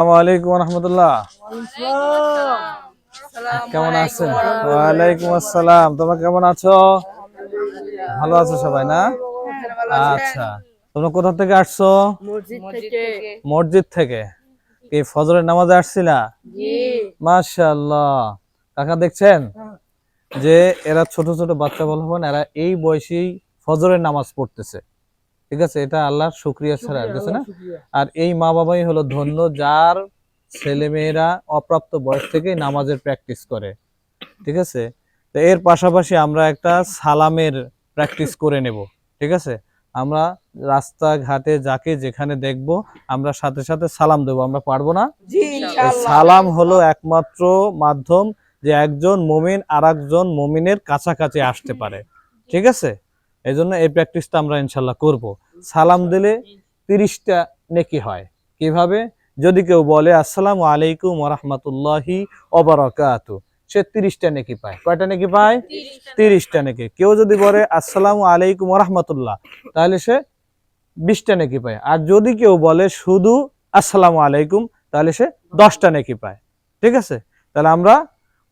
আসসালামু আলাইকুম রহমতুল্লাহ। কেমন আছেন? ওয়ালাইকুম আসসালাম। তোমরা কেমন আছো? ভালো আছো সবাই না? আচ্ছা। তোমরা কোথা থেকে আসছো? মসজিদ থেকে। মসজিদ কি ফজরের নামাজে আসছিলা? জি। মাশাআল্লাহ। কাকা দেখছেন? যে এরা ছোট ছোট বাচ্চা বল হবেন এরা এই বয়সেই ফজরের নামাজ পড়তেছে। ঠিক আছে? এটা আল্লাহর শুক্রিয়া ছাড়া আর কিছু না। আর এই মা বাবাই হলো ধন্য যার ছেলে মেয়েরা অপ্রাপ্ত বয়স থেকেই নামাজের প্র্যাকটিস করে। ঠিক আছে? তো এর পাশাপাশি আমরা একটা সালামের প্র্যাকটিস করে নেব। ঠিক আছে? আমরা রাস্তাঘাটে যাকে যেখানে দেখব আমরা সাথে সাথে সালাম দেব। আমরা পারব না? সালাম হলো একমাত্র মাধ্যম যে একজন মমিন আর একজন মুমিনের কাছাকাছি আসতে পারে। ঠিক আছে? এই জন্য এই প্র্যাকটিসটা আমরা ইনশাল্লাহ করব। সালাম দিলে তিরিশটা নেকি হয়। কীভাবে? যদি কেউ বলে আসসালামু আলাইকুম ওরহমতুল্লাহি অবরাকাত সে তিরিশটা নেকি পায়। কয়টা নেকি পায়? তিরিশটা নেকি। কেউ যদি বলে আসসালামু আলাইকুম ওরহমতুল্লাহ তাহলে সে বিশটা নেকি পায়। আর যদি কেউ বলে শুধু আসসালামু আলাইকুম তাহলে সে দশটা নেকি পায়। ঠিক আছে? তাহলে আমরা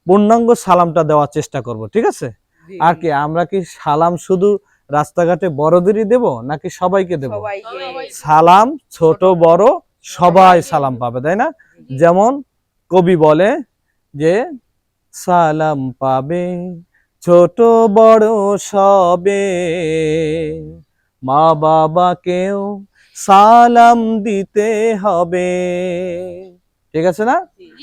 পূর্ণাঙ্গ সালামটা দেওয়ার চেষ্টা করব। ঠিক আছে? আর কি আমরা কি সালাম শুধু রাস্তাঘাটে বড়দেরই দেব নাকি সবাইকে দেব? সালাম ছোট বড় সবাই সালাম পাবে তাই না? যেমন কবি বলে যে সালাম পাবে ছোট বড় সবে। মা বাবাকেও সালাম দিতে হবে। ঠিক আছে না?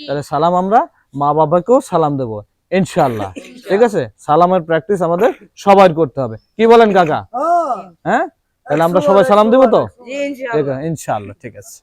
তাহলে সালাম আমরা মা বাবাকেও সালাম দেব ইনশাল্লাহ ঠিক আছে? সালামের প্র্যাকটিস আমাদের সবার করতে হবে। কি বলেন কাকা? হ্যাঁ? তাহলে আমরা সবাই সালাম দিব তো? ইনশাআল্লাহ ইনশাল্লাহ ঠিক আছে।